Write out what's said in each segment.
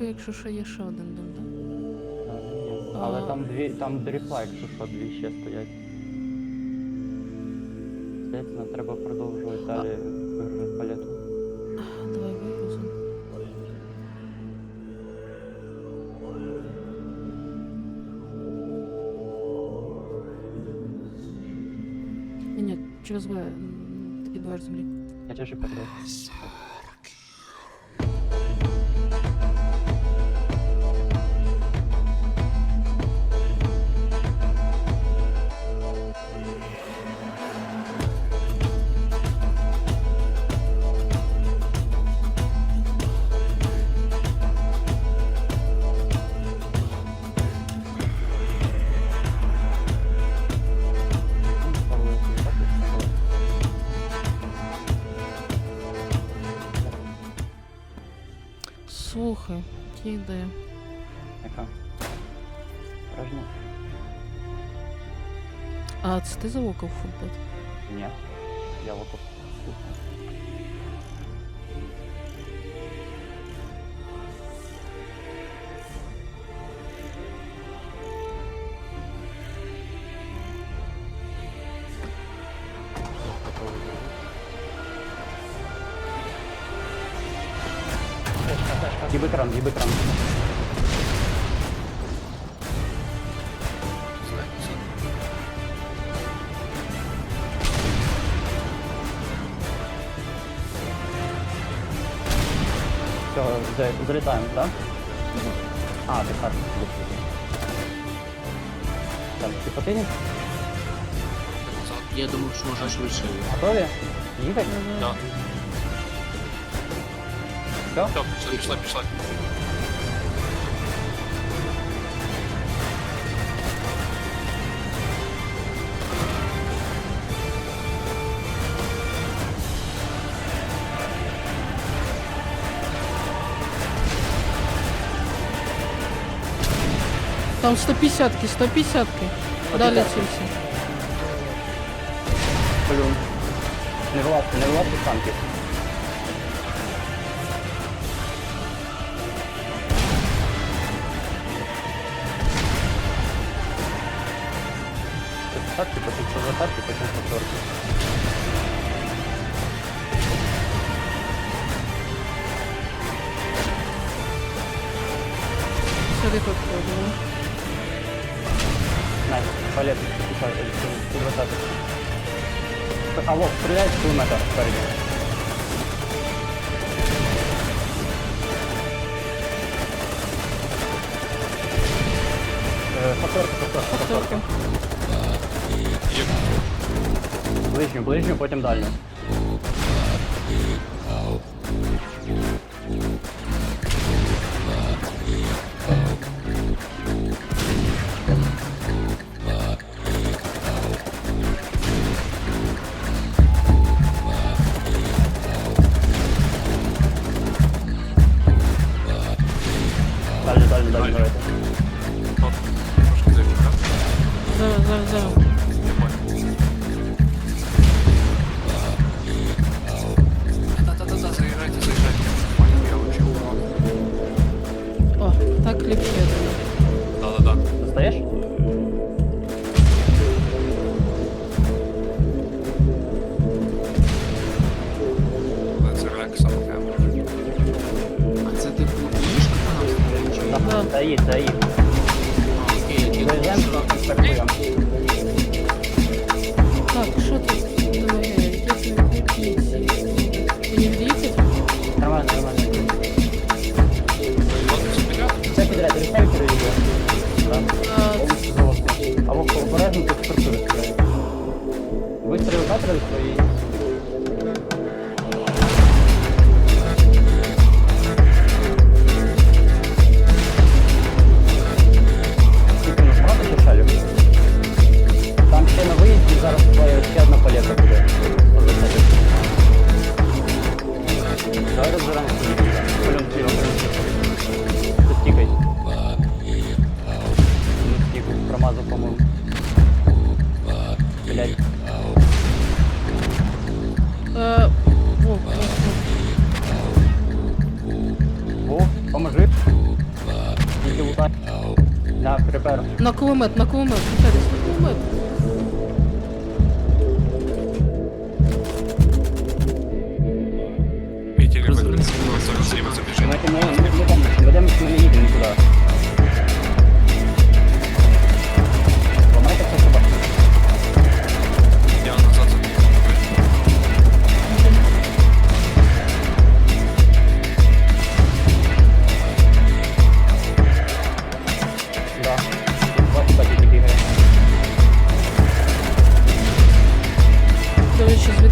якщо що є ще один дим, да? Е, ні. Але А. там дві, там дріфла, якщо що, дві ще стоять. Здається, нам треба продовжувати далі палету. Давай випуск. Ні, ні, через В м, такі двері землі. Я теж передав. Слухай, є ідея. Яка? Справжня? А це ти завокав футбол? Ні. Я локов. Їб екран, їб екран. Все, за- залітаємо, так? А, ти хат. Так, ти потинеш? Я думав, що може швидше. Готові? Їхати? Да. Все? Все, пішли, пішли, пішли. Там 150-ки, 150-ки. Далі цілься. Плюн. Не вилазьте, не з танків. Затарки, потім по затарки, потім по торки. Сюди підходили. Найс, палет, ти 20. Алло, стріляй з кулемета спереді. Е, Факторка, факторка, факторка. Є. Ближню, ближню, потім дальню.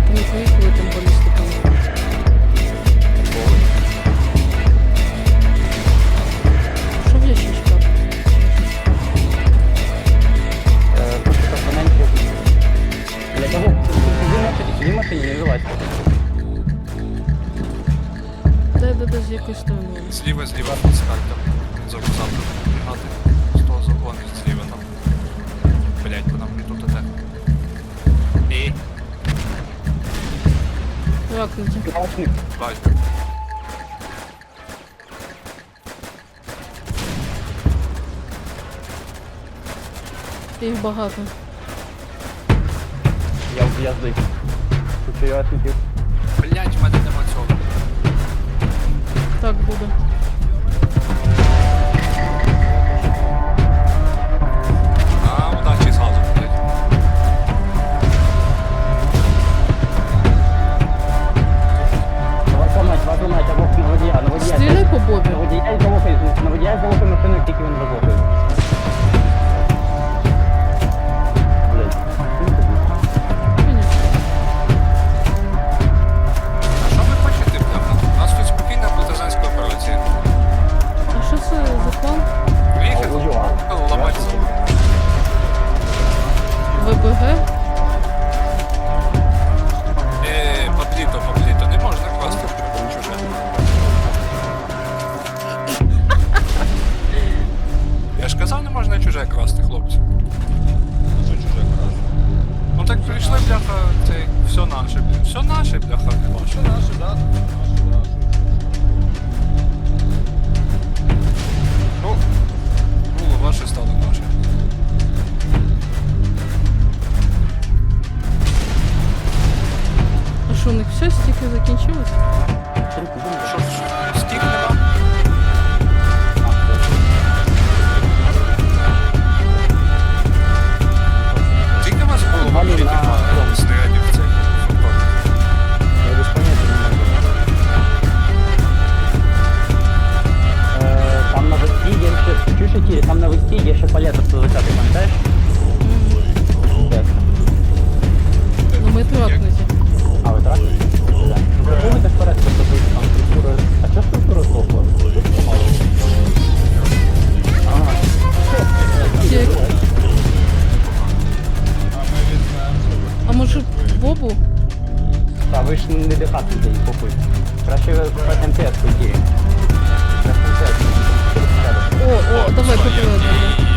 До Наушник. бачу. Їх багато. Я в язди. Хочу я освітив. Блять, в мене нема цього. Так буде. schöner Arsch, oder? Може Бобу? Та ви ж не дихати людей, похуй. Краще в МТС уйти. О, о, давай Своє.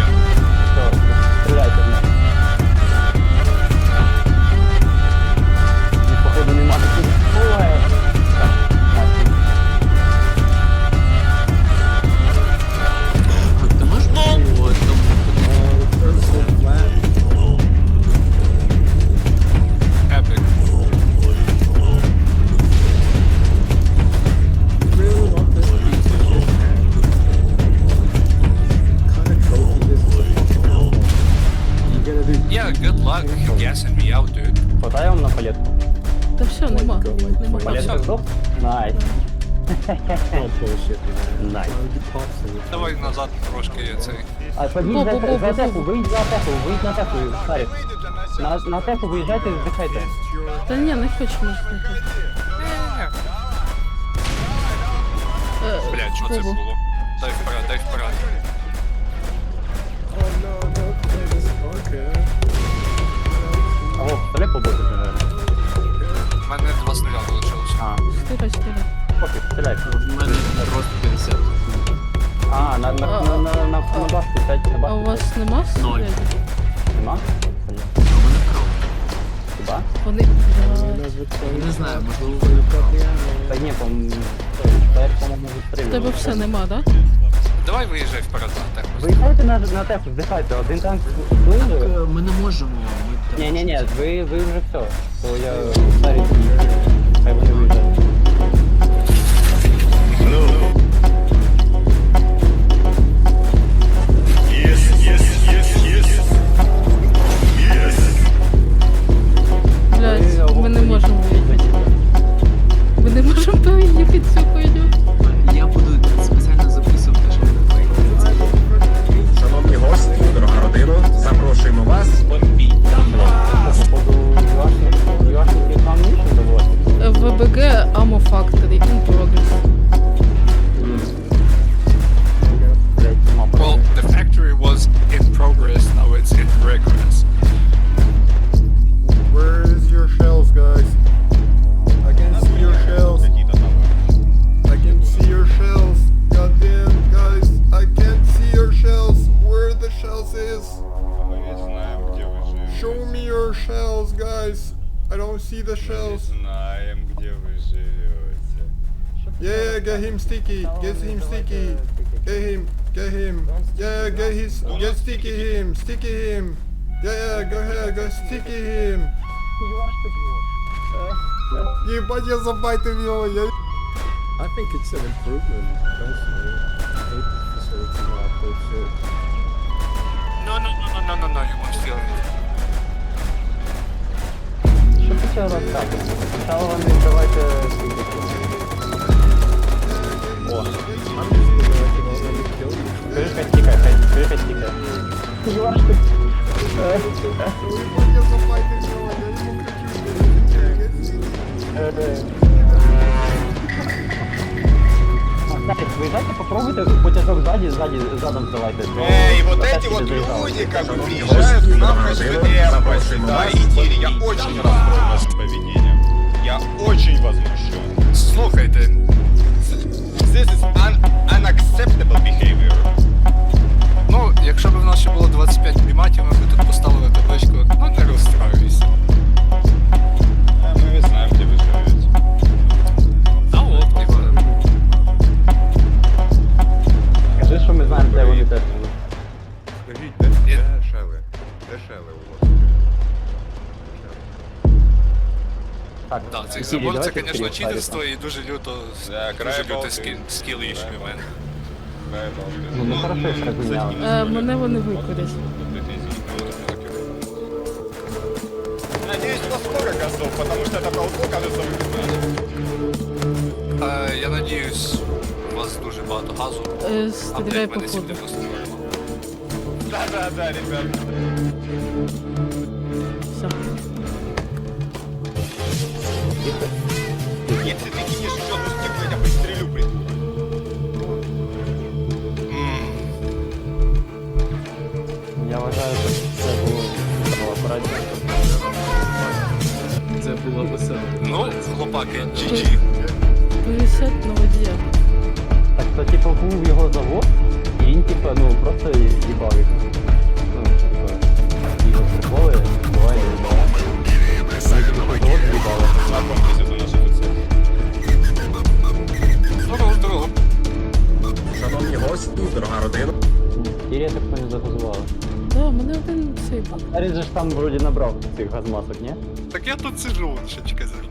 Цей. А подіть за, бу, теху, бу. виїдь за на теху, Сарік. На, на теху виїжджайте, здихайте. Та ні, не слухати. Е, Блядь, що це було? Дай вперед, дай вперед. А во, стріляй по боту, наверное. У мене два снаряди лишилося. А, Стирай, стирай. пофіг, стріляй. У мене просто 50. А, на, на, на, на, на, на башку сядь, на А у башку. вас нема Ноль. снарядів? Нема? Хіба? Вони... блядь. Не знаю, можливо, ви кров. Та ні, по-моєму, по-моєму, В тебе все нема, да? давай виїжджай вперед на теху. Виїхайте на, на теху, здихайте, один танк Так, злили. е, ми не можемо. Ми Ні, ні, ні, ви, ви вже все. То я BG, amo fakt, tedy improdu. don't see the Мы shells. ведь знаем, где вы живете. Yeah, get him sticky. Get him sticky. Get him. Get him. Yeah, get his. Get sticky him. Sticky him. Yeah, yeah, go ahead. Go sticky him. Ебать, я забайтив його, я I think it's an improvement, personally. I hate the facility now, bullshit. No, no, no, no, no, no, no, you won't feel it. You know, let me kill you. О. хай стікає, хай, скажи, хай стікає. Юашник. Ебать, я забайтив його, я йому кричу. Get sticky. Кстати, виїжджайте, попробуйте потяжок ззаді, ззаді, задом здавайте. Эй, вот эти вот люди, как бы приезжают к нам на ЖД, да, идти. Я очень расстроен вашим поведением. Я очень возмущен. Слухайте, This is un unacceptable behavior. ну, якщо б в нас ще було 25 біматів, ми б тут поставили табличку, ну не розстраюйся. Що ми знаємо, де вони теж живуть. Скажіть, де, де шели? Де шели у вас? Так, да, це забор це, звісно, читерство і дуже люто, Да, край дуже люте балки. скіл, скіл issue, Край мен. Ну, ну хорошо, що так міняли. Е, мене вони викурять. Багато газу. Е, Стріляй по ходу. Да-да-да, ребят. Все. Если ты кинешь еще одну стекло, я пристрелю, придурок. Я вважаю, що це було здорова. Це було весело. Ну, хлопаки, GG. Пересядь на водія. Був його завод, і він типу, ну просто їбав їх. Ну, типу, його приколи, буває, не буває. Вони завод їбали. Знакомьтесь, это наш офицер. Здорово, здорово. Шановні гості, дорога родина. Тірія так не загазували. Да, мене один цей. Арі же ж там вроді набрав цих газмасок, ні? Так я тут сижу, що чекай за